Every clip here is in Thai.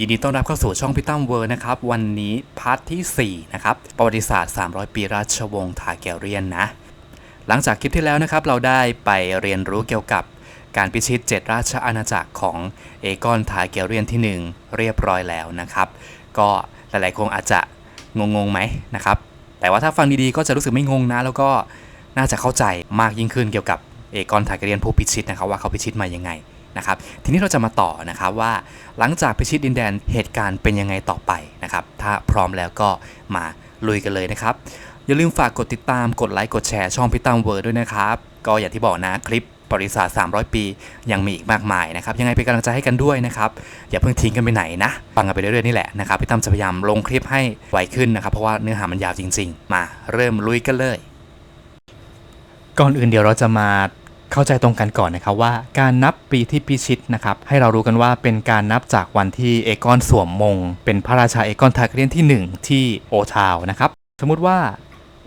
ยินดีต้อนรับเข้าสู่ช่องพิตั้มเวิร์นะครับ วันนี้พาร์ทที่ 4 นะครับ ประวัติศาสตร์ 300 ปีราชวงศ์ทาแกเรียนนะ หลังจากคลิปที่แล้วนะครับ เราได้ไปเรียนรู้เกี่ยวกับการพิชิต 7 ราชอาณาจักรของเอกอนทาแกเรียนที่ 1 เรียบร้อยแล้วนะครับ ก็หลายๆคนอาจจะงงๆไหมนะครับ แต่ว่าถ้าฟังดีๆก็จะรู้สึกไม่งงนะ แล้วก็น่าจะเข้าใจมากยิ่งขึ้นเกี่ยวกับเอกอนทาแกเรียนผู้พิชิตนะครับว่าเขาพิชิตมายังไง นะครับทีนี้เราจะมาต่อนะครับว่า หลังจากพิชิตดินแดนเหตุการณ์เป็นยังไงต่อไปนะครับถ้าพร้อมแล้วก็มาลุยกันเลยนะครับอย่าลืมฝากกดติดตามกดไลค์กดแชร์ช่องพิตั้มเวิร์ด้วยนะครับก็อย่างที่บอกนะคลิปประวัติศาสตร์300 ปี ยังมีอีกมากมายนะครับ ยังไงเป็นกำลังใจให้กันด้วยนะครับ อย่าเพิ่งทิ้งกันไปไหนนะ ฟังกันไปเรื่อยๆนี่แหละนะครับ พี่ตั้มจะพยายามลงคลิปให้ไวขึ้นนะครับ เพราะว่าเนื้อหามันยาวจริง ๆ มาเริ่มลุยกันเลย ก่อนอื่นเดี๋ยวเราจะมา เข้าใจตรงกันก่อนนะครับว่าการนับปีที่พิชิตนะครับให้เรารู้กันว่าเป็นการนับจากวันที่เอกอนสวมมง เป็นพระราชาเอกอนทาร์เกเรียนที่ 1 ที่โอทาวนะครับสมมุติว่า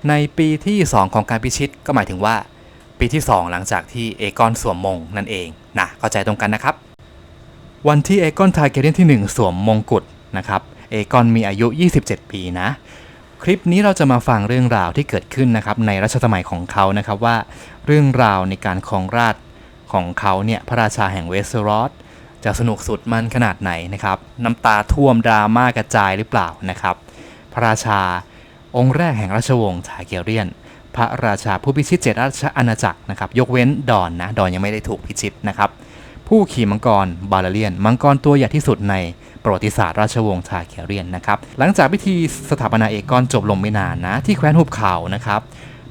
ในปีที่ 2 ของการพิชิตก็หมายถึงว่า ปีที่ 2 หลังจากที่เอกอนสวมมงนั่นเองนะเข้าใจตรงกันนะครับ วันที่เอกอนทาร์เกเรียนที่ 1 สวมมงกุฎนะครับเอกอนมีอายุ 27 ปีนะ คลิปนี้เราจะมาฟังเรื่องราวที่เกิดขึ้นนะครับในรัชสมัยของเขานะครับว่า เรื่องราวในการครองราชของเขาเนี่ยพระราชาแห่งเวสเทอรอสจะสนุกสุดมันขนาดไหนนะครับน้ำตาท่วมดราม่ากระจายหรือเปล่านะครับ พระราชาองค์แรกแห่งราชวงศ์ทาเกเรียน พระราชาผู้พิชิตเจ็ดราชอาณาจักรนะครับ ยกเว้นดอนนะ ดอนยังไม่ได้ถูกพิชิตนะครับ ผู้ขี่มังกรบาลเลียน มังกรตัวใหญ่ที่สุดใน ประวัติศาสตร์ราชวงศ์ทาแคเรียนนะครับหลังจากพิธีสถาปนาเอกอนจบลงไม่นานนะ ที่แคว้นหุบเขานะครับ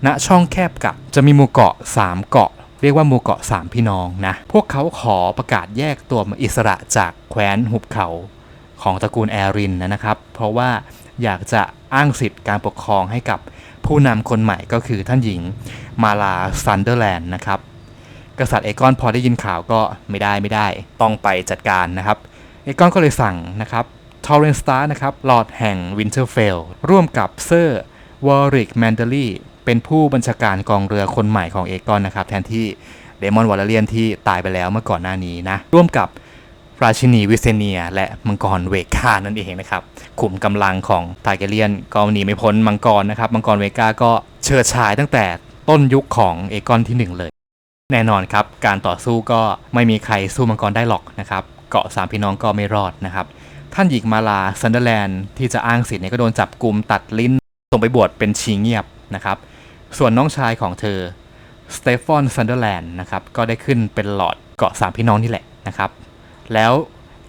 ณช่องแคบกับจะมีหมู่เกาะ 3 เกาะ เรียกว่าหมู่เกาะ 3 พี่น้องนะ พวกเขาขอประกาศแยกตัวมาอิสระจากแคว้นหุบเขาของตระกูลแอรินนะครับ เพราะว่าอยากจะอ้างสิทธิ์การปกครองให้กับผู้นำคนใหม่ก็คือท่านหญิงมาลาซันเดอร์แลนด์นะครับ กษัตริย์เอกอนพอได้ยินข่าวก็ไม่ได้ไม่ได้ ต้องไปจัดการนะครับ เอกอนก็เลยสั่งนะครับทอร์เรนสตาร์นะครับลอร์ดแห่งวินเทอร์เฟลร่วมกับเซอร์วอริกแมนเดลีเป็นผู้บัญชาการกองเรือคนใหม่ของเอกอนนะครับ แทนที่เดมอนวอลเลเรียนที่ตายไปแล้วเมื่อก่อนหน้านี้นะ ร่วมกับราชินีวิเซเนีย และมังกรเวกานั่นเองนะครับ ขุมกำลังของทาเกเลียนก็หนีไม่พ้นมังกรนะครับ มังกรเวกาก็เชิดชายตั้งแต่ต้นยุคของเอกอนที่หนึ่งเลย แน่นอนครับ การต่อสู้ก็ไม่มีใครสู้มังกรได้หรอกนะครับ เกาะสามพี่น้องก็ไม่รอดนะครับ ท่านหญิงมาลาซันเดอร์แลนด์ที่จะอ้างสิทธิ์เนี่ยก็โดนจับกลุ่มตัดลิ้นส่งไปบวชเป็นชีเงียบนะครับ ส่วนน้องชายของเธอสเตฟานซันเดอร์แลนด์นะครับก็ได้ขึ้นเป็นหลอดเกาะสามพี่น้องนี่แหละนะครับ แล้ว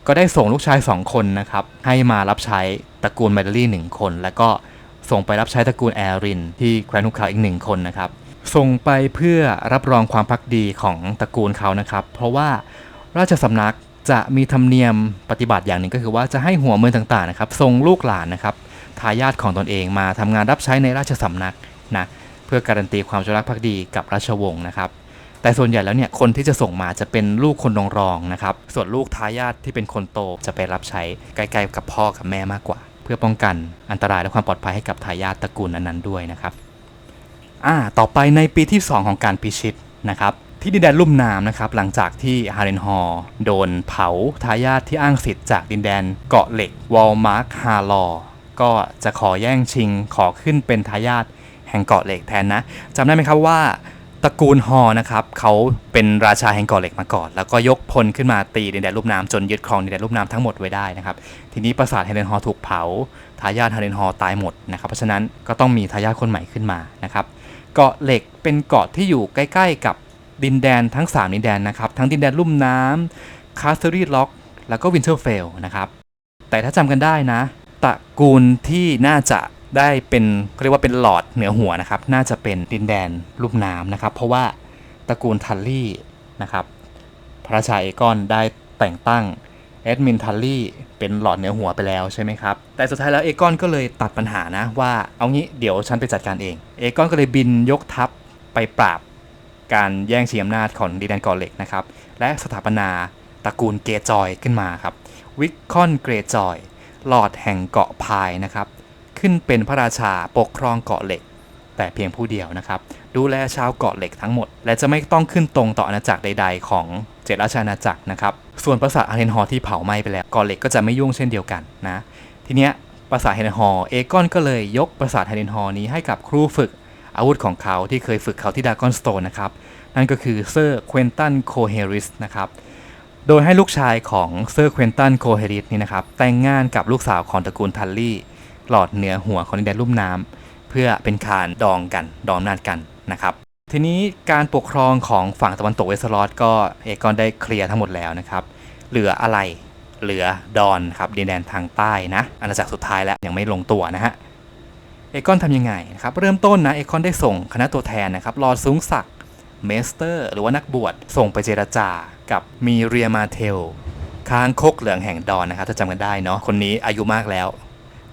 ก็ได้ส่งลูกชายสองคนนะครับให้มารับใช้ตระกูลแมดเดลี่หนึ่งคน แล้วก็ส่งไปรับใช้ตระกูลแอริน ที่แคว้นหุบเขาอีกหนึ่งคนนะครับส่งไปเพื่อรับรองความพักดีของตระกูลเขานะครับ เพราะว่าราชสำนัก จะมีธรรมเนียมปฏิบัติอย่างหนึ่งก็คือว่าจะให้หัวเมืองต่างๆนะครับส่งลูกหลานนะครับทายาทของตนเองมาทำงานรับใช้ในราชสำนักนะเพื่อการันตีความจงรักภักดีกับราชวงศ์นะครับแต่ส่วนใหญ่แล้วเนี่ยคนที่จะส่งมาจะเป็นลูกคนรองรองๆนะครับส่วนลูกทายาทที่เป็นคนโตจะไปรับใช้ใกล้ๆกับพ่อกับแม่มากกว่า เพื่อป้องกันอันตรายและความปลอดภัยให้กับทายาทตระกูลนั้นๆด้วยนะครับอ่าต่อไปในปีที่ 2 ของการพิชิตนะครับ ที่ดินแดนลุ่มน้ำนะครับหลังจากที่ฮาเรนฮอร์โดนเผาทายาทที่อ้างสิทธิ์จากดินแดนเกาะเหล็กวอลมาร์คฮาลอก็จะขอแย่งชิงขอขึ้นเป็นทายาทแห่งเกาะเหล็กแทนนะจำได้ไหมครับว่าตระกูลฮอนะครับเขาเป็นราชาแห่งเกาะเหล็กมาก่อน แล้วก็ยกพลขึ้นมาตีดินแดนลุ่มน้ำจนยึดครองดินแดนลุ่มน้ำทั้งหมดไว้ได้นะครับทีนี้ปราสาทฮาเรนฮอร์ถูกเผาทายาทฮาเรนฮอร์ตายหมดนะครับเพราะฉะนั้นก็ต้องมีทายาทคนใหม่ขึ้นมานะครับเกาะเหล็กเป็นเกาะที่อยู่ใกล้ ๆ กับ ดินแดนทั้ง 3 ดินแดนนะครับ ทั้งดินแดนลุ่มน้ำคาสเซอรี่ล็อก แล้วก็วินเทอร์เฟลนะครับ แต่ถ้าจำกันได้นะตระกูลที่น่าจะได้เป็นเขาเรียกว่าเป็นหลอดเหนือหัวนะครับ น่าจะเป็นดินแดนลุ่มน้ำนะครับ เพราะว่าตระกูลทัลลี่นะครับ พระราชาเอกอนได้แต่งตั้งเอ็ดมินทัลลี่เป็นหลอดเหนือหัวไปแล้วใช่ไหมครับ แต่สุดท้ายแล้วเอกอนก็เลยตัดปัญหานะว่าเอางี้เดี๋ยวฉันไปจัดการเอง เอกอนก็เลยบินยกทัพไปปราบ การแย่งชิงอำนาจของดินแดนเกาะเหล็กนะครับ และสถาปนาตระกูลเกรจอยขึ้นมาครับ วิคคอนเกรจอย หลอดแห่งเกาะพายนะครับ ขึ้นเป็นพระราชาปกครองเกาะเหล็ก แต่เพียงผู้เดียวนะครับ ดูแลชาวเกาะเหล็กทั้งหมด และจะไม่ต้องขึ้นตรงต่ออาณาจักรใด ๆ ของเจ็ดราชอาณาจักรนะครับ ส่วนปราสาทอาร์เทนฮอลที่เผาไหม้ไปแล้วเกอเหล็กก็จะไม่ยุ่งเช่นเดียวกันนะ ทีเนี้ยปราสาทเฮนฮอลเอกอนก็เลยยกปราสาทเฮนฮอลนี้ให้กับครูฝึก อาวุธของเขาที่เคยฝึกเขาที่ดากอนสโตนนะครับ นั่นก็คือเซอร์เควินตันโคเฮริสนะครับ โดยให้ลูกชายของเซอร์เควินตันโคเฮริสนี่นะครับ แต่งงานกับลูกสาวของตระกูลทัลลี่ หลอดเหนือหัวของดินแดนลุ่มน้ำเพื่อเป็นการดองกันดองนาจกันนะครับ ทีนี้การปกครองของฝั่งตะวันตกเวสต์ลอสก็เอกอนได้เคลียร์ทั้งหมดแล้วนะครับ เหลืออะไรเหลือดอนครับดินแดนทางใต้นะอาณาจักรสุดท้ายแล้วยังไม่ลงตัวนะฮะ เอกอนทำยังไงนะครับเริ่มต้นนะเอกอนได้ส่งคณะตัวแทนนะครับลอร์ดสูงศักดิ์เมสเตอร์ หรือว่านักบวชส่งไปเจรจากับมีเรียมาเทลค้างคกเหลืองแห่งดอนนะครับถ้าจำกันได้เนาะคนนี้อายุมากแล้ว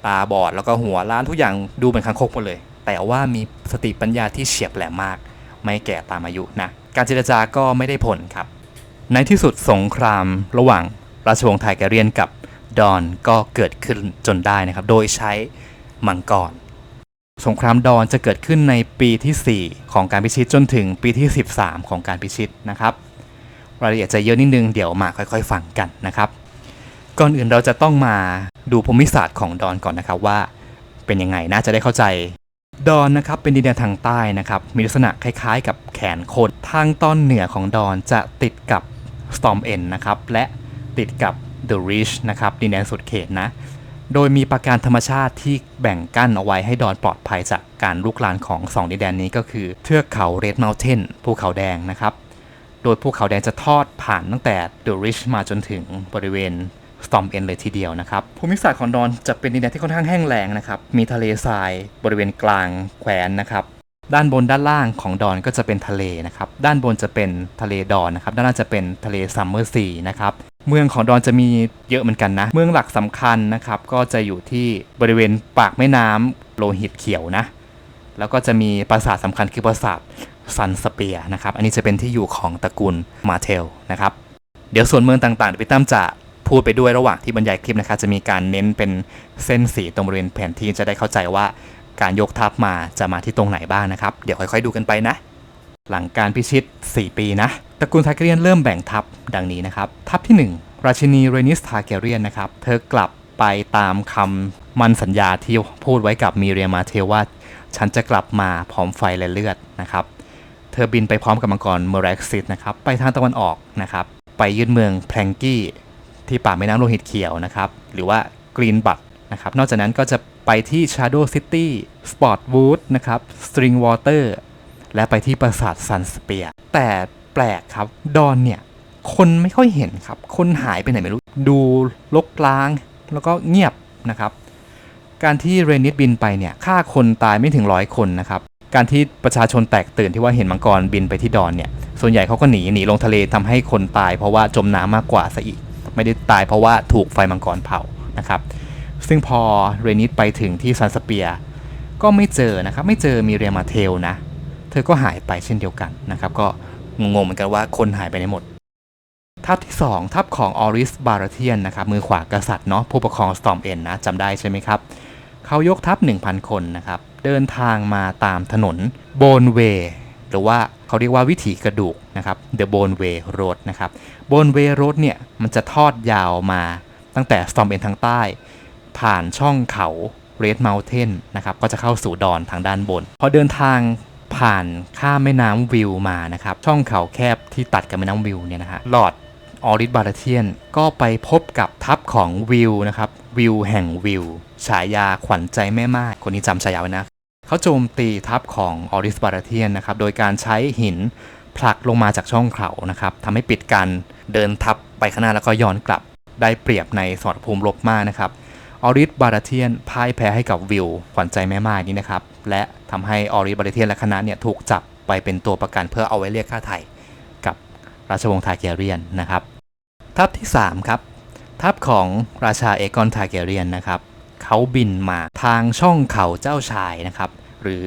ตาบอดแล้วก็หัวล้านทุกอย่างดูเป็นค้างคกหมดเลย แต่ว่ามีสติปัญญาที่เฉียบแหลมมาก ไม่แก่ตามอายุนะการเจรจาก็ไม่ได้ผลครับ ในที่สุดสงครามระหว่างราชวงศ์ไทแกเรียนกับดอนก็เกิดขึ้นจนได้นะครับ โดยใช้มังกร สงครามดอนจะเกิดขึ้นในปีที่ 4 ของการพิชิตจนถึงปีที่ 13 ของการพิชิตนะครับรายละเอียดจะเยอะนิดนึงเดี๋ยวมาค่อยๆฟังกันนะครับ ก่อนอื่นเราจะต้องมาดูภูมิศาสตร์ของดอนก่อนนะครับว่า เป็นยังไงน่าจะได้เข้าใจดอนนะครับเป็นดินแดนทางใต้นะครับมีลักษณะคล้ายๆ กับแขนโคดทางตอนเหนือของดอนจะติดกับ Storm End นะครับและติดกับ The Reach นะครับดินแดนสุดเขตนะ โดยมีปราการธรรมชาติที่แบ่งกั้นเอาไว้ให้ดอนปลอดภัยจากการลุกลานของ 2 ดินแดนนี้ก็คือเทือกเขา Red Mountain ภูเขาแดงนะครับ โดยภูเขาแดงจะทอดผ่านตั้งแต่ The Ridge มาจนถึงบริเวณ Storm End เลยทีเดียวนะครับ ภูมิศาสตร์ของดอนจะเป็นดินแดนที่ค่อนข้างแห้งแล้งนะครับ มีทะเลทรายบริเวณกลางแขวนนะครับ ด้านบนด้านล่างของดอนก็จะเป็นทะเลนะครับ ด้านบนจะเป็นทะเลดอนนะครับ ด้านล่างจะเป็นทะเลซัมเมอร์ซีนะครับ เมืองของดอนจะมีเยอะเหมือนกันนะ เมืองหลักสำคัญนะครับ ก็จะอยู่ที่บริเวณปากแม่น้ำโลหิตเขียวนะ แล้วก็จะมีปราสาทสำคัญคือปราสาทซันสเปียนะครับ อันนี้จะเป็นที่อยู่ของตระกูลมาเทลนะครับ เดี๋ยวส่วนเมืองต่างๆพี่ตั้มจะพูดไปด้วยระหว่างที่บรรยายคลิปนะครับ จะมีการเน้นเป็นเส้นสีตรงบริเวณแผนที่จะได้เข้าใจว่าการยกทัพมาจะมาที่ตรงไหนบ้างนะครับ เดี๋ยวค่อยๆดูกันไปนะ หลังการพิชิต 4 ปีนะ ระกูลทาร์แกเรียนเริ่มแบ่งทัพดังนี้นะครับ ทัพที่ 1 ราชินีเรนิสทาร์แกเรียนนะครับ เธอกลับไปตามคำมันสัญญาที่พูดไว้กับมีเรียมาเทว่า ฉันจะกลับมาพร้อมไฟและเลือดนะครับ เธอบินไปพร้อมกับมังกรเมร็กซิตนะครับ ไปทางตะวันออกนะครับ ไปยึดเมืองแพลงกี้ที่ป่าแม่น้ำโลหิตเขียวนะครับ หรือว่ากรีนบัตนะครับ นอกจากนั้นก็จะไปที่ Shadow City Sportwood นะครับ Stringwater และไปที่ปราสาทซันสเปียร์แต่ ปลกครับ ดอนเนี่ย คนไม่ค่อยเห็นครับ คนหายไปไหนไม่รู้ ดูลกล้าง แล้วก็เงียบนะครับ การที่เรนิสบินไปเนี่ยฆ่าคนตายไม่ถึงร้อยคนนะครับ การที่ประชาชนแตกตื่นที่ว่าเห็นมังกรบินไปที่ดอนเนี่ย ส่วนใหญ่เขาก็หนีหนีลงทะเลทำให้คนตาย เพราะว่าจมน้ำมากกว่าซะอีก ไม่ได้ตายเพราะว่าถูกไฟมังกรเผานะครับ ซึ่งพอเรนิสไปถึงที่ซันสเปียก็ไม่เจอนะครับ ไม่เจอมีเรียมาเทลนะ เธอก็หายไปเช่นเดียวกันนะครับ ก็ งงเหมือนกันว่าคนหายไปไหนหมด ทัพที่ 2 ทัพของออริสบาราเทียนนะครับมือขวากษัตริย์เนาะผู้ปกครองสตอมเอ็นนะจำได้ใช่ไหมครับ เขายกทัพ 1,000 คนนะครับ เดินทางมาตามถนนโบนเวหรือว่าเขาเรียกว่าวิถีกระดูกนะครับ The Bone Way Road นะครับ Bone Way Road เนี่ยมันจะทอดยาวมาตั้งแต่ Storm End ทางใต้ ผ่านช่องเขา Red Mountain นะครับก็จะเข้าสู่ดอนทางด้านบน พอเดินทาง ผ่านข้ามแม่น้ำวิวมานะครับช่องเขาแคบที่ตัดกับแม่น้ำวิวเนี่ยนะฮะลอดออริสบาราเทียนก็ไปพบกับทัพของวิวนะครับวิวแห่งวิวฉายาขวัญใจแม่ไม้คนนี้จำฉายาไว้นะเขาโจมตีทัพของออริสบาราเทียนนะครับโดยการใช้หินผลักลงมาจากช่องเขานะครับทำให้ปิดการเดินทัพไปข้างหน้าแล้วก็ย้อนกลับได้เปรียบในสมรภูมิรบมากนะครับ ออริสบาราเทียนพ่ายแพ้ให้กับวิวขวัญใจแม่ไม้นี้นะครับ และทำให้ออริสบาราเทียนและคณะเนี่ยถูกจับไปเป็นตัวประกันเพื่อเอาไว้เรียกค่าไถ่กับราชวงศ์ทาร์แกเรียนนะครับ ทัพที่ 3 ครับ ทัพของราชาเอกอนทาร์แกเรียนนะครับเขาบินมาทางช่องเขาเจ้าชายนะครับ หรือ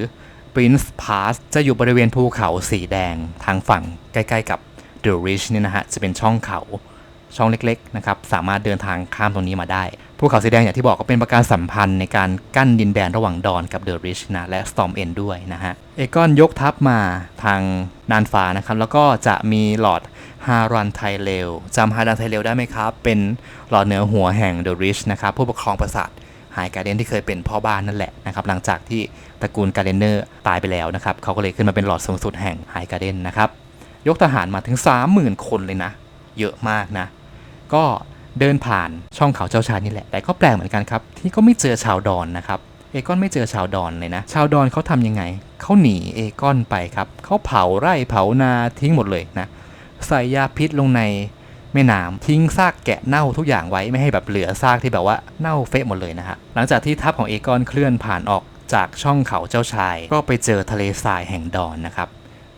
Prince Pass จะอยู่บริเวณภูเขาสีแดงทางฝั่งใกล้ๆกับ The Ridge เนี่ยนะฮะจะเป็นช่องเขาช่องเล็กๆนะครับ สามารถเดินทางข้ามตรงนี้มาได้ ภูเขาสีแดงอย่างที่บอกก็เป็นประการสัมพันธ์ในการกั้นดินแดนระหว่างดอนกับเดอะริชนะและสตอมเอนด้วยนะฮะ เอกอนยกทัพมาทางนานฟ้านะครับ แล้วก็จะมีหลอดฮารันไทเลวจำฮารันไทเลวได้ไหมครับ เป็นหลอดเหนือหัวแห่งเดอะริชนะครับ ผู้ปกครองปราสาทไฮการเดนที่เคยเป็นพ่อบ้านนั่นแหละนะครับ หลังจากที่ตระกูลการ์เดนเนอร์ตายไปแล้วนะครับเขาก็เลยขึ้นมาเป็นหลอดสูงสุดแห่งไฮการเดนนะครับยกทหารมาถึง 30,000 คนเลยนะ เยอะมากนะ ก็ เดินผ่านช่องเขาเจ้าชายนี่แหละแต่ก็แปลกเหมือนกันครับที่ก็ไม่เจอชาวดอนนะครับเอกอนไม่เจอชาวดอนเลยนะ ชาวดอนเขาทำยังไงเขาหนีเอกอนไปครับเขาเผาไร่เผานาทิ้งหมดเลยนะใส่ยาพิษลงในแม่น้ำทิ้งซากแกะเน่าทุกอย่างไว้ไม่ให้แบบเหลือซากที่แบบว่าเน่าเฟะหมดเลยนะฮะหลังจากที่ทัพของเอกอนเคลื่อนผ่านออกจากช่องเขาเจ้าชาย ก็ไปเจอทะเลทรายแห่งดอนนะครับ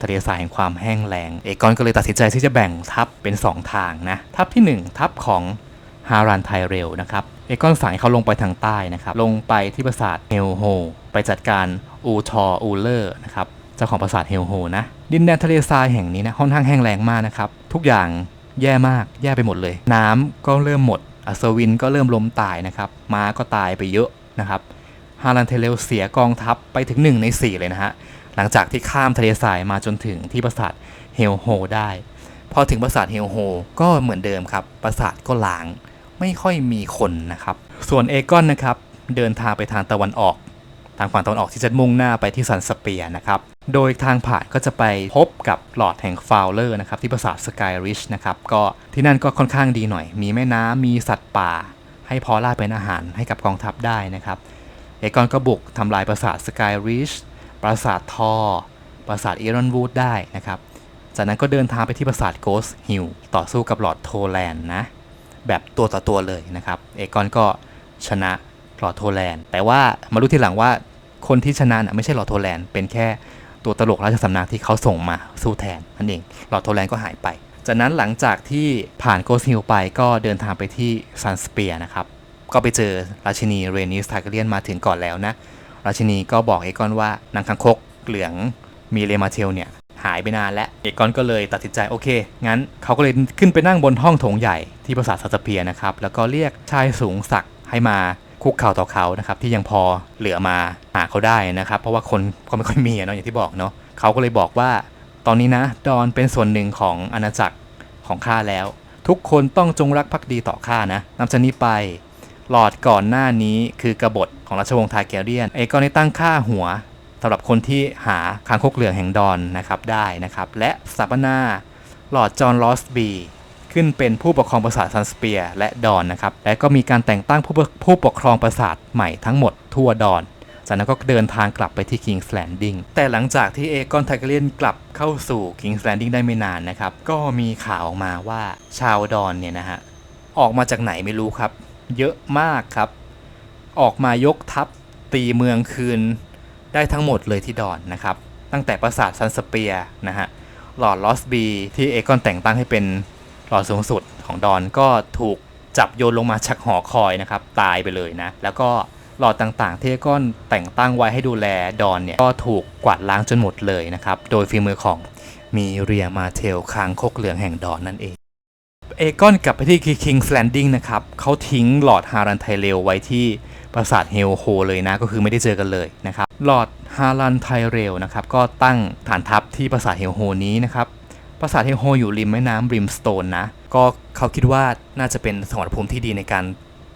ทะเลทรายแห่งความแห้งแล้งเอกอนก็เลยตัดสินใจที่จะแบ่งทัพเป็น 2 ทางนะทัพทีหนึ่1 ทัพของ ฮารันไทเรลนะครับเอกอนสั่งให้เขาลงไปทางใต้นะครับ ลงไปที่ปราสาทเฮลโฮ ไปจัดการอูทออูเลอร์นะครับเจ้าของปราสาทเฮลโฮนะ ดินแดนทะเลทรายแห่งนี้นะค่อนข้างแห้งแล้งมากนะครับ ทุกอย่างแย่มากแย่ไปหมดเลย น้ำก็เริ่มหมดอัศวินก็เริ่มล้มตายนะครับม้าก็ตายไปเยอะนะครับฮารันเทเลลเสียกองทัพไปถึง 1 ใน 4 เลยนะฮะ หลังจากที่ข้ามทะเลทรายมาจนถึงที่ปราสาทเฮลโฮได้ พอถึงปราสาทเฮลโฮก็เหมือนเดิมครับ ปราสาทก็ล้าง ไม่ค่อยมีคนนะครับ ส่วนเอกอนนะครับเดินทางไปทางตะวันออก ทางฝั่งตะวันออกที่จะมุ่งหน้าไปที่ซันสเปียนะครับ โดยทางผ่านก็จะไปพบกับหลอดแห่งฟาวเลอร์นะครับที่ปราสาทสกายริชนะครับก็ที่นั่นก็ค่อนข้างดีหน่อย มีแม่น้ำมีสัตว์ป่า ให้พอล่าเป็นอาหารให้กับกองทัพได้นะครับ เอกอนก็บุกทำลายปราสาทสกายริชปราสาททอปราสาทเอรอนวูดได้นะครับ จากนั้นก็เดินทางไปที่ปราสาทโกสฮิลต่อสู้กับหลอดโทแลนด์นะ แบบตัวต่อตัวเลยนะครับเอกอนก็ชนะหลอดโทแลนด์แต่ว่ามารู้ทีหลังว่าคนที่ชนะน่ะไม่ใช่หลอดโทแลนด์เป็นแค่ตัวตลกราชสำนักที่เขาส่งมาสู้แทนนั่นเองหลอดโทแลนด์ก็หายไป จากนั้นหลังจากที่ผ่านโกสฮิลไปก็เดินทางไปที่ซันสเปียนะครับก็ไปเจอราชินีเรนิสทาร์เกเรียนมาถึงก่อนแล้วนะราชินีก็บอกเอกอนว่านางคังคกเหลืองมีเลมาเทลเนี่ยหายไปนานแล้วเอกอนก็เลยตัดสินใจโอเค งั้นเขาก็เลยขึ้นไปนั่งบนห้องโถงใหญ่ ที่ปราสาทซัสเปียนะครับ แล้วก็เรียกชายสูงศักดิ์ให้มาคุกเข่าต่อเขานะครับที่ยังพอเหลือมาหาเขาได้นะครับ เพราะว่าคนก็ไม่ค่อยมีเนาะอย่างที่บอกเนาะเขาก็เลยบอกว่า ตอนนี้นะดอนเป็นส่วนหนึ่งของอาณาจักรของข้าแล้ว ทุกคนต้องจงรักภักดีต่อข้านะนับจากนี้ไปหลอดก่อนหน้านี้คือกบฏของราชวงศ์ทาร์แกเรียน เอกอนได้ตั้งค่าหัวสำหรับคนที่หาคางคกเหลืองแห่งดอนนะครับได้นะครับ และสถาปนาหลอดจอห์นลอสบี ขึ้นเป็นผู้ปกครองปราสาทซันสเปียร์และดอนนะครับ และก็มีการแต่งตั้งผู้ปกผู้ปกครองปราสาทใหม่ทั้งหมดทั่วดอนจากนั้นก็เดินทางกลับไปที่ King's Landing แต่หลังจากที่เอกอนไทเกเรียนกลับเข้าสู่ King's Landing ได้ไม่นานนะครับ ก็มีข่าวออกมาว่าชาวดอนเนี่ยนะฮะ ออกมาจากไหนไม่รู้ครับ เยอะมากครับ ออกมายกทัพตีเมืองคืนได้ทั้งหมดเลยที่ดอนนะครับ ตั้งแต่ปราสาทซันสเปียร์นะฮะ หลอดลอสบีที่เอกอนแต่งตั้งให้เป็น หลอดสูงสุดของดอนก็ถูกจับโยนลงมาจากหอคอยนะครับ ตายไปเลยนะ แล้วก็หลอดต่างๆ ที่เอกอนแต่งตั้งไว้ให้ดูแลดอนเนี่ย ก็ถูกกวาดล้างจนหมดเลยนะครับ โดยฝีมือของมีเรียมาเทลคางคกเหลืองแห่งดอนนั่นเอง เอกอนกลับไปที่ King's Landing นะครับเขาทิ้งหลอดฮารันไทเรลไว้ที่ปราสาทเฮลโฮเลยนะ ก็คือไม่ได้เจอกันเลยนะครับ หลอดฮารันไทเรลนะครับ ก็ตั้งฐานทัพที่ปราสาทเฮลโฮนี้นะครับ ปราสาทเฮลโฮอยู่ริมแม่น้ำบริมสโตนนะ ก็เขาคิดว่าน่าจะเป็นสมรภูมิที่ดีในการ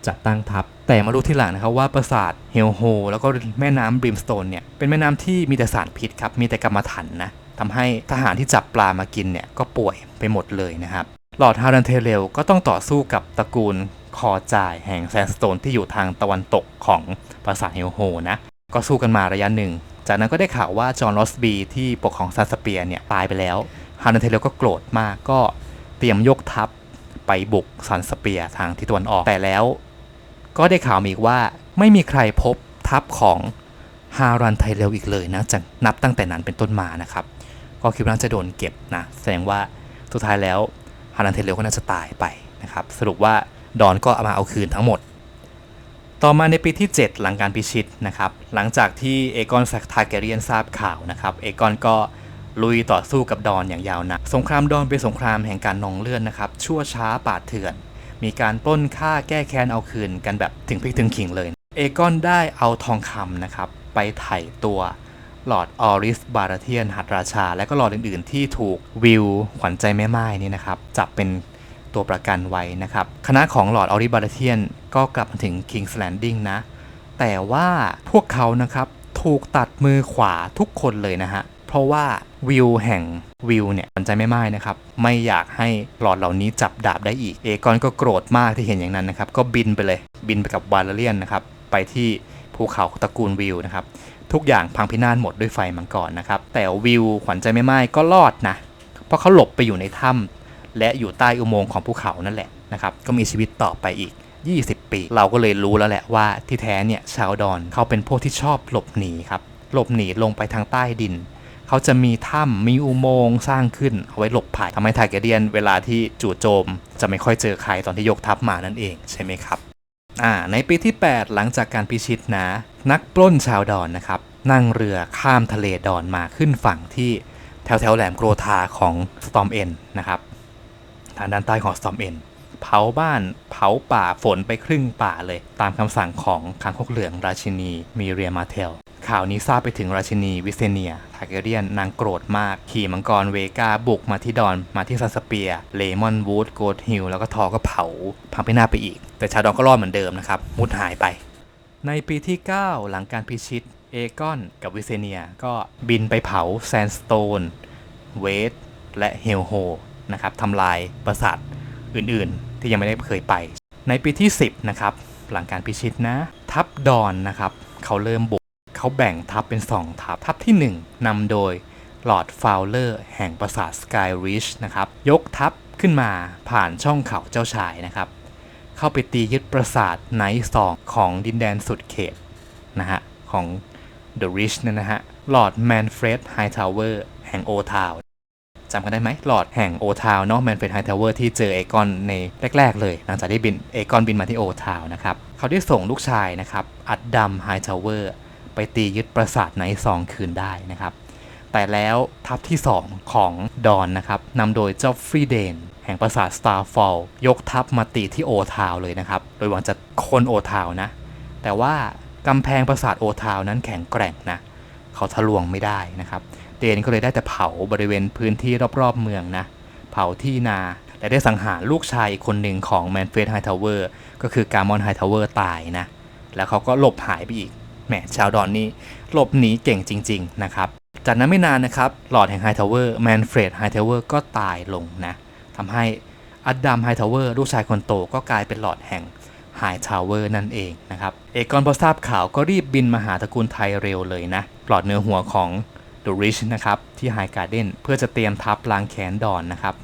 จัดตั้งทัพ แต่มารู้ที่หลังนะครับว่าปราสาทเฮลโฮ แล้วก็แม่น้ำบริมสโตนเนี่ย เป็นแม่น้ำที่มีแต่สารพิษครับ มีแต่กรรมถันนะทำให้ทหารที่จับปลามากินเนี่ย ก็ป่วยไปหมดเลยนะครับ หลอดฮารันเทเรลก็ต้องต่อสู้กับตระกูลคอจ่ายแห่งแซนสโตนที่อยู่ทางตะวันตกของปราสาทเฮลโฮนะ ก็สู้กันมาระยะหนึ่ง จากนั้นก็ได้ข่าวว่าจอห์นลอสบีที่ปกครองซานสเปียร์เนี่ยตายไปแล้ว ฮารันเทเลก็โกรธมากก็เตรียมยกทัพไปบุกซันสเปียทางทิศตะวันออก แต่แล้ว ก็ได้ข่าวมาอีกว่าไม่มีใครพบทัพของฮารันไทเรลอีกเลยนะจากนับตั้งแต่นั้นเป็นต้นมานะครับ ก็คิดว่าจะโดนเก็บนะ แสดงว่าสุดท้ายแล้วฮารันเทเรลก็น่าจะตายไปนะครับ สรุปว่าดอนก็เอามาเอาคืนทั้งหมด ต่อมาในปีที่ 7 หลังการพิชิตนะครับ หลังจากที่เอกอนแซคทาร์แกเรียนทราบข่าวนะครับ เอกอนก็ ลุยต่อสู้กับดอนอย่างยาวนานสงครามดอนเป็นสงครามแห่งการนองเลือดนะครับ ชั่วช้าป่าดเถื่อน มีการปล้นฆ่าแก้แค้นเอาคืนกันแบบถึงพริกถึงขิงเลย เอกอนได้เอาทองคำนะครับ ไปไถ่ตัวหลอดออริสบาราเทียนหัตราชา และก็หลอดอื่นๆ ที่ถูกวิวขวัญใจแม่ไม้นี่นะครับ จับเป็นตัวประกันไว้นะครับ คณะของหลอดออริสบาราเทียนก็กลับมาถึง King's Landing นะ แต่ว่าพวกเขานะครับถูกตัดมือขวาทุกคนเลยนะฮะ เพราะว่าวิวแห่งวิวเนี่ยมันใจไม่ไม้นะครับ ไม่อยากให้หลอดเหล่านี้จับดาบได้อีก เอกอนก็โกรธมากที่เห็นอย่างนั้นนะครับ ก็บินไปเลย บินไปกับวาลเลียนนะครับ ไปที่ภูเขาตระกูลวิวนะครับ ทุกอย่างพังพินาศหมดด้วยไฟมังกรนะครับ แต่วิวขวัญใจไม่ไม้ก็รอดนะ เพราะเขาหลบไปอยู่ในถ้ำและอยู่ใต้อุโมงค์ของภูเขานั่นแหละนะครับ ก็มีชีวิตต่อไปอีก 20 ปี เราก็เลยรู้แล้วแหละว่าที่แท้เนี่ยชาวดอนเขาเป็นพวกที่ชอบหลบหนีครับ หลบหนีลงไปทางใต้ดิน เขาจะมีถ้ำมีอุโมงค์สร้างขึ้นเอาไว้หลบภัยทำให้ทาร์เกเดียนเวลาที่จู่โจม จะไม่ค่อยเจอใครตอนที่ยกทัพมานั่นเองใช่ไหมครับอ่าในปีที่ 8 หลังจากการพิชิตนะ นักปล้นชาวดอนนะครับ นั่งเรือข้ามทะเลดอนมาขึ้นฝั่งที่แถวแถวแหลมโกรธาของสตอมเอ็นนะครับทางด้านใต้ของสตอมเอ็นเผาบ้านเผาป่าฝนไปครึ่งป่าเลย ตามคำสั่งของคางคกเหลืองราชินีมีเรียมาเทล ข่าวนี้ทราบไปถึงราชินีวิเซเนียทาเกเรียนนางโกรธมาก ขี่มังกรเวกาบุกมาที่ดอนมาที่ซันสเปีย เลมอนวูดโกดฮิลแล้วก็ทอก็เผาพังไปหน้าไปอีก แต่ชาดอนก็รอดเหมือนเดิมนะครับ มุดหายไป ในปีที่ 9 หลังการพิชิต เอกอนกับวิเซเนียก็บินไปเผาแซนสโตนเวสและเฮลโฮนะครับทำลายปราสาทอื่นๆ ที่ยังไม่ได้เคยไป ในปีที่ 10นะครับหลังการพิชิตนะ ทัพดอนนะครับเขาเริ่มบุก เขาแบ่งทัพเป็น 2 ทัพ ทัพที่ 1นำโดยลอร์ดฟาวเลอร์แห่งปราสาทสกายริชนะครับ ยกทัพขึ้นมาผ่านช่องเขาเจ้าชายนะครับ เข้าไปตียึดปราสาทไนท์สองของดินแดนสุดเขตนะฮะ ของ The Rich นั่นนะฮะลอร์ดแมนเฟรดไฮทาวเวอร์แห่งโอทาวจำกันได้ไหมหลอดแห่งโอทาวเนาะแมนเฟรดไฮทาวเวอร์ที่เจอเอกอนในแรก ๆ เลย หลังจากที่บินเอกอนบินมาที่โอทาวนะครับ เขาได้ส่งลูกชายนะครับ อัดดัมไฮทาวเวอร์ ไปตียึดปราสาทไนท์ซองคืนได้นะครับ แต่แล้วทัพที่ 2 ของดอนนะครับนำโดยเจ้าฟรีเดนแห่งปราสาทสตาร์ฟอลยกทัพมาตีที่โอทาวเลยนะครับ โดยหวังจะคนโอทาวนะ แต่ว่ากำแพงปราสาทโอทาวนั้นแข็งแกร่งนะ เขาทะลวงไม่ได้นะครับ เดนก็เลยได้แต่เผาบริเวณพื้นที่รอบๆเมืองนะ เผาที่นาและได้สังหารลูกชายอีกคนหนึ่งของแมนเฟสไฮทาวเวอร์ก็คือการมอนไฮทาวเวอร์ตายนะ แล้วเขาก็หลบหายไปอีก แหมชาวดอนนี่หลบหนีเก่งจริง ๆ นะครับ จากนั้นไม่นานนะครับหลอดแห่งไฮทาวเวอร์แมนเฟรดไฮทาวเวอร์ก็ตายลงนะทำให้อดดัมไฮทาวเวอร์ลูกชายคนโตก็กลายเป็นหลอดแห่งไฮทาวเวอร์นั่นเองนะครับ เอกอนพอทราบข่าวก็รีบบินมาหาตระกูลไทเร็วเลยนะปลอดเนื้อหัวของ The Rich นะครับที่ไฮการ์เดนเพื่อจะเตรียมทัพล้างแค้นดอนนะครับ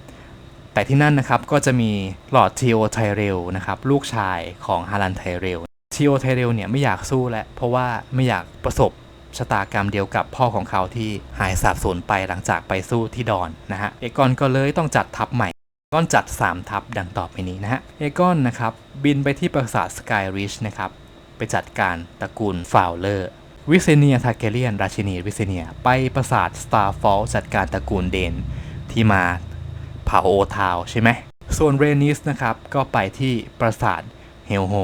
แต่ที่นั่นนะครับก็จะมีหลอดทีโอไทเรลนะครับลูกชายของฮารันไทเรล ทีโอไทเรลเนี่ยไม่อยากสู้แล้วเพราะว่าไม่อยากประสบชะตากรรมเดียวกับพ่อของเขาที่หายสาบสูญไปหลังจากไปสู้ที่ดอนนะฮะเอกอนก็เลยต้องจัดทัพใหม่ก้อนจัด 3 ทัพดังต่อไปนี้นะฮะเอกอนนะครับบินไปที่ปราสาทสกายริชนะครับไปจัดการตระกูลฟาวเลอร์วิเซเนียทาเกเลียน ราชินีวิเซเนีย ไปปราสาทสตาร์ฟอลจัดการตระกูลเดน ที่มาเผาโอทาวใช่ไหมส่วนเรนิสนะครับก็ไปที่ปราสาทเฮลโฮ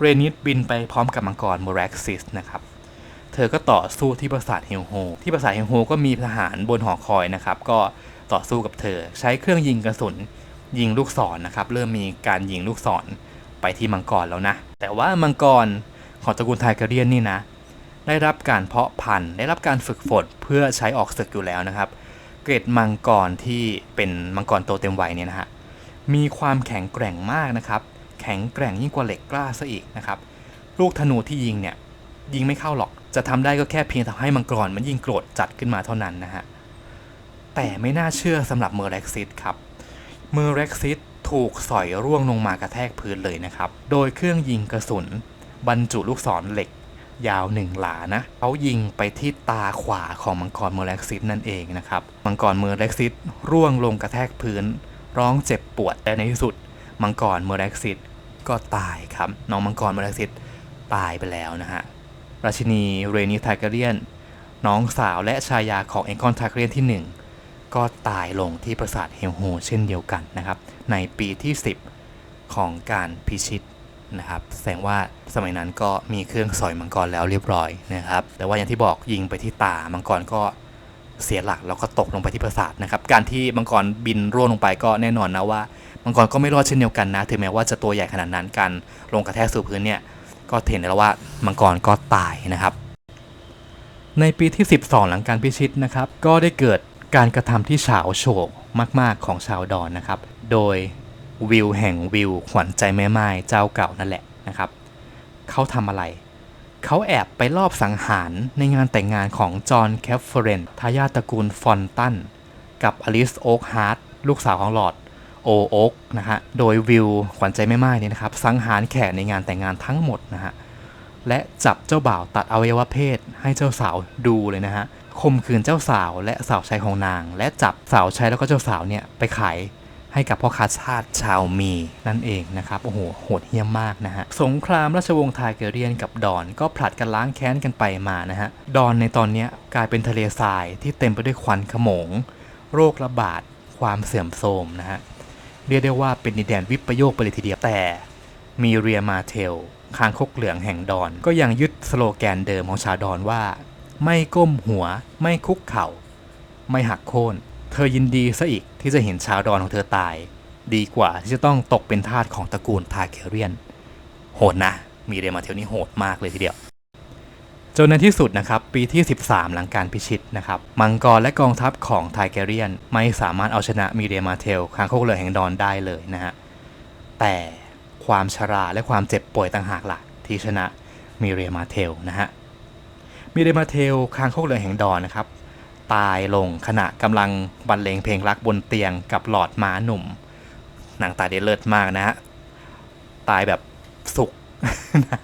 เรนิสบินไปพร้อมกับมังกรโมร็กซิสนะครับ เธอก็ต่อสู้ที่ปราสาทเฮลโฮ ที่ปราสาทเฮลโฮก็มีทหารบนหอคอยนะครับ ก็ต่อสู้กับเธอ ใช้เครื่องยิงกระสุนยิงลูกศรนนะครับ เริ่มมีการยิงลูกศรไปที่มังกรแล้วนะ แต่ว่ามังกรของตระกูลไทเกเรียนนี่นะ ได้รับการเพาะพันธุ์ ได้รับการฝึกฝนเพื่อใช้ออกศึกอยู่แล้วนะครับ เกรดมังกรที่เป็นมังกรโตเต็มวัยเนี่ยนะฮะ มีความแข็งแกร่งมากนะครับ แข็งแกร่งยิ่งกว่าเหล็กกล้าซะอีกนะครับ ลูกธนูที่ยิงเนี่ยยิงไม่เข้าหรอก จะทำได้ก็แค่เพียงทำให้มังกรมันยิ่งโกรธจัดขึ้นมาเท่านั้นนะฮะ แต่ไม่น่าเชื่อสำหรับเมอร์เร็กซิสครับเมอร์เร็กซิสถูกสอยร่วงลงมากระแทกพื้นเลยนะครับ โดยเครื่องยิงกระสุน บรรจุลูกศรเหล็ก ยาวหนึ่งหลานะเขายิงไปที่ตาขวาของมังกรเมอร์เร็กซิสนั่นเองนะครับ มังกรเมอร์เร็กซิสร่วงลงกระแทกพื้น ร้องเจ็บปวดแต่ในที่สุด มังกรเมอร์เร็กซิส ก็ตายครับ น้องมังกรมร์เร็กซิสตายไปแล้วนะฮะ ราชินีเรนิทาเกเรียน น้องสาวและชายาของเอกอนทาเกเรียนที่ 1 ก็ตายลงที่ปราสาทเฮลโฮเช่นเดียวกันนะครับ ในปีที่ 10 ของการพิชิตนะครับ แสดงว่าสมัยนั้นก็มีเครื่องสอยมังกรแล้วเรียบร้อยนะครับ แต่ว่าอย่างที่บอกยิงไปที่ตา มังกรก็เสียหลักแล้วก็ตกลงไปที่ปราสาทนะครับ การที่มังกรบินร่วงลงไปก็แน่นอนนะว่า มังกรก็ไม่รอดเช่นเดียวกันนะ ถึงแม้ว่าจะตัวใหญ่ขนาดนั้นการลงกระแทกสู่พื้นเนี่ย ก็เห็นได้แล้วว่ามังกรก็ตายนะครับ ในปีที่ 12 หลังการพิชิตนะครับ ก็ได้เกิดการกระทำที่เฉาโฉกมาก ๆ ของชาวดอนนะครับ โดยวิวแห่งวิวขวัญใจแม่ไม้เจ้าเก่านั่นแหละนะครับ เขาทำอะไร เขาแอบไปลอบสังหารในงานแต่งงานของจอห์นแคฟเฟอเรนทายาทตระกูลฟอนตันกับอลิสโอ๊กฮาร์ดลูกสาวของลอร์ด โอโอ๊กนะฮะ โดยวิวขวัญใจแม่ไม้เนี่ยนะครับ สังหารแขกในงานแต่งงานทั้งหมดนะฮะ และจับเจ้าบ่าวตัดอวัยวะเพศให้เจ้าสาวดูเลยนะฮะข่มขืนเจ้าสาวและสาวใช้ของนาง และจับสาวใช้แล้วก็เจ้าสาวเนี่ยไปขายให้กับพ่อค้าชาติชาวมีนั่นเองนะครับ โอ้โหโหดเหี้ยมมากนะฮะ สงครามราชวงศ์ไทเกเรียนกับดอนก็ผลัดกันล้างแค้นกันไปมานะฮะ ดอนในตอนนี้กลายเป็นทะเลทรายที่เต็มไปด้วยควันขโมง โรคระบาดความเสื่อมโทรมนะฮะ เรียกได้ว่าเป็นดินแดนวิปโยคไปเลยทีเดียวแต่ มีเรียมาเทลคางคกเหลืองแห่งดอน ก็ยังยึดสโลแกนเดิมของชาวดอนว่า ไม่ก้มหัว ไม่คุกเข่า ไม่หักโค่นเธอยินดีซะอีกที่จะเห็นชาวดอนของเธอตาย ดีกว่าที่จะต้องตกเป็นทาสของตระกูลทาเกเรียน โหดนะ มีเรียมาเทลนี่โหดมากเลยทีเดียว จนในที่สุดนะครับปีที่ 13 หลังการพิชิตนะครับมังกรและกองทัพของไทเกเรียน ไม่สามารถเอาชนะมีเรียมาเทลคางคกเหลืองแห่งดอนได้เลยนะฮะแต่ความชราและความเจ็บป่วยต่างหากล่ะที่ชนะมีเรียมาเทลนะฮะมีเรียมาเทลคางคกเหลืองแห่งดอนนะครับตายลงขณะกำลังบรรเลงเพลงรักบนเตียงกับหลอดม้าหนุ่ม หนังตายได้เลิศมากนะฮะตายแบบสุขนะ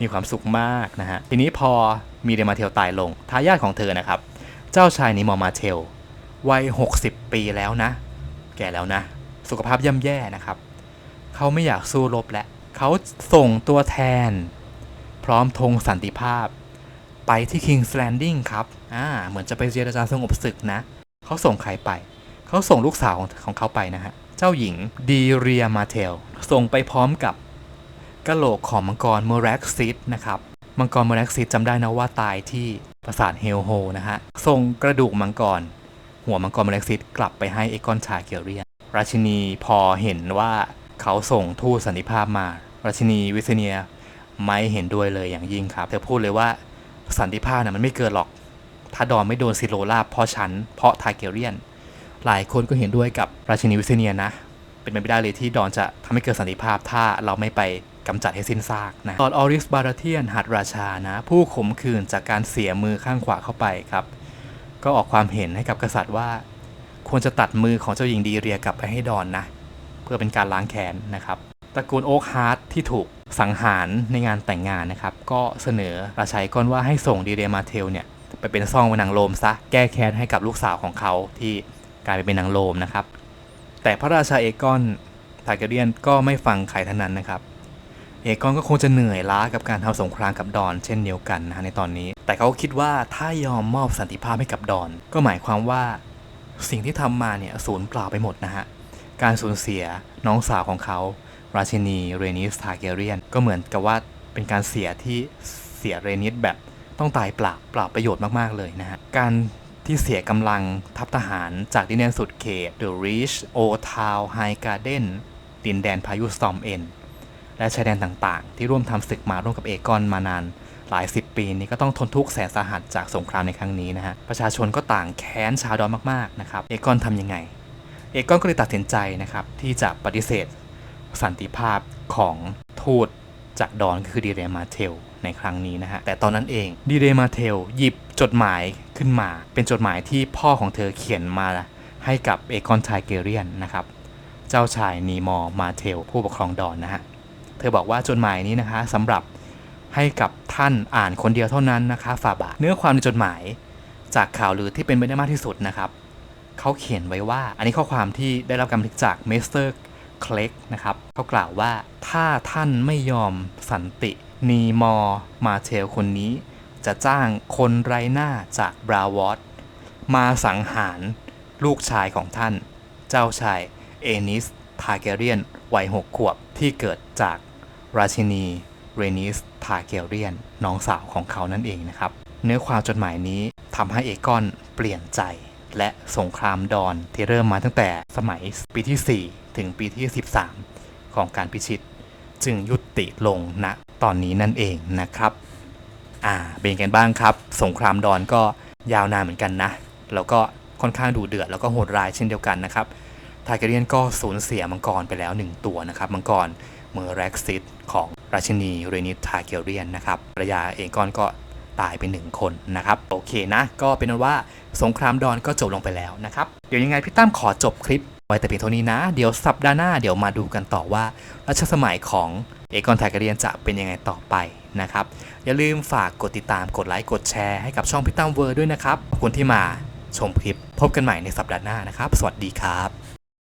มีความสุขมากนะฮะ ทีนี้พอมีเรียมาเทลตายลง ทายาทของเธอนะครับ เจ้าชายนิมอร์มาเทล วัย 60 ปีแล้วนะ แก่แล้วนะ สุขภาพย่ำแย่นะครับ เขาไม่อยากสู้รบและ เขาส่งตัวแทน พร้อมธงสันติภาพ ไปที่ King's Landing ครับ อ่า เหมือนจะไปเจรจาสงบศึกนะ เขาส่งใครไป เขาส่งลูกสาวของของเขาไปนะฮะ เจ้าหญิงดีเรียมาเทล ส่งไปพร้อมกับ กะโหลกของมังกรเมอร็กซิตนะครับ มังกรเมอร็กซิตจำได้นะว่าตายที่ปราสาทเฮลโฮนะฮะ ส่งกระดูกมังกร หัวมังกรเมอร็กซิตกลับไปให้เอกอนชาเกียเรียน ราชินีพอเห็นว่าเขาส่งทูตสันติภาพมา ราชินีวิเซเนียไม่เห็นด้วยเลยอย่างยิ่งครับ เธอพูดเลยว่าสันติภาพน่ะมันไม่เกินหรอก ถ้าดอนไม่โดนซิโรลาเพราะฉัน เพราะทาเกเรียน หลายคนก็เห็นด้วยกับราชินีวิเซเนียนะ เป็นไปไม่ได้เลยที่ดอนจะทำให้เกิดสันติภาพถ้าเราไม่ไป กำจัดให้สิ้นซากนะตอนออริสบาราเทียนหัดราชานะ ผู้ขมขื่นจากการเสียมือข้างขวาเข้าไปครับ ก็ออกความเห็นให้กับกษัตริย์ว่า ควรจะตัดมือของเจ้าหญิงดีเรียกลับไปให้ดอนนะ เพื่อเป็นการล้างแค้นนะครับตระกูลโอ๊คฮาร์ดที่ถูกสังหารในงานแต่งงานนะครับ ก็เสนอราชัยก่อนว่าให้ส่งดีเรียมาเทลเนี่ยไปเป็นซ่องเป็นนางโลมซะแก้แค้นให้กับลูกสาวของเขาที่กลายไปเป็นนางโลมนะครับ แต่พระราชาเอกอนทาเกเรียนก็ไม่ฟังใครทั้งนั้นนะครับ เอกอนก็คงจะเหนื่อยล้ากับการทำสงครามกับดอน เช่นเดียวกันนะในตอนนี้ แต่เขาคิดว่าถ้ายอมมอบสันติภาพให้กับดอน ก็หมายความว่า สิ่งที่ทำมาเนี่ยสูญเปล่าไปหมดนะฮะการสูญเสียน้องสาวของเขา ราชินีเรนิสทาเกเรียน ก็เหมือนกับว่าเป็นการเสียที่เสียเรนิสแบบต้องตายเปล่าเปล่าประโยชน์มาก ๆ เลยนะฮะ การที่เสียกำลังทัพทหารจากดินแดนสุดเขต The Reach O Town High Garden ดินแดนพายุสตอมเอ็น และชายแดนต่างๆ ที่ร่วมทำศึกมาร่วมกับเอกอนมานานหลายสิบปีนี้ก็ต้องทนทุกข์แสนสาหัสจากสงครามในครั้งนี้นะฮะ ประชาชนก็ต่างแค้นชาวดอนมากๆนะครับ เอกอนทำยังไง เอกอนก็เลยตัดสินใจนะครับที่จะปฏิเสธสันติภาพของทูตจากดอนคือดีเรมาเทลในครั้งนี้นะฮะ แต่ตอนนั้นเองดีเรมาเทลหยิบจดหมายขึ้นมา เป็นจดหมายที่พ่อของเธอเขียนมาให้กับเอกอนไทเกเรียนนะครับ เจ้าชายนีมอมาเทลผู้ปกครองดอนนะฮะ เธอบอกว่าจดหมายนี้นะคะสำหรับให้กับท่านอ่านคนเดียวเท่านั้นนะคะฝ่าบาทเนื้อความในจดหมายจากข่าวลือที่เป็นไปได้มากที่สุดนะครับเขาเขียนไว้ว่า อันนี้ข้อความที่ได้รับการบันทึกจากเมสเตอร์เคล็กนะครับเขากล่าวว่าถ้าท่านไม่ยอมสันตินีมอร์มาเทลคนนี้ จะจ้างคนไร้หน้าจากบราวอตมาสังหารลูกชายของท่าน เจ้าชายเอนิสทาเกเรียนวัยหกขวบที่เกิดจาก ราชินีเรนิสทาเกเรียน น้องสาวของเขานั่นเองนะครับ เนื้อความจดหมายนี้ทำให้เอกอนเปลี่ยนใจ และสงครามดอนที่เริ่มมาตั้งแต่สมัยปีที่ 4 ถึงปีที่ 13 ของการพิชิต จึงยุติลงณตอนนี้นั่นเองนะครับ อ่าเป็นกันบ้างครับ สงครามดอนก็ยาวนานเหมือนกันนะ แล้วก็ค่อนข้างดูเดือดแล้วก็โหดร้ายเช่นเดียวกันนะครับทาเกเรียนก็สูญเสียมังกรไปแล้ว 1 ตัวนะครับ มังกรเมอร์แร็กซิต ของราชินีเรนิทาเกเรียนนะครับภรรยาเองกอนก็ตายไปหนึ่งคนนะครับโอเคนะ ก็เป็นนว่าสงครามดอนก็จบลงไปแล้วนะครับ เดี๋ยวยังไงพี่ตั้มขอจบคลิปไว้แต่เพียงเท่านี้นะ เดี๋ยวสัปดาห์หน้าเดี๋ยวมาดูกันต่อว่ารัชสมัยของเอกอนไทเกเรียนจะเป็นยังไงต่อไปนะครับ อย่าลืมฝากกดติดตามกดไลค์กดแชร์ให้กับช่องพี่ตั้มเวอร์ด้วยนะครับขอบคุณที่มาชมคลิปพบกันใหม่ในสัปดาห์หน้านะครับ สวัสดีครับ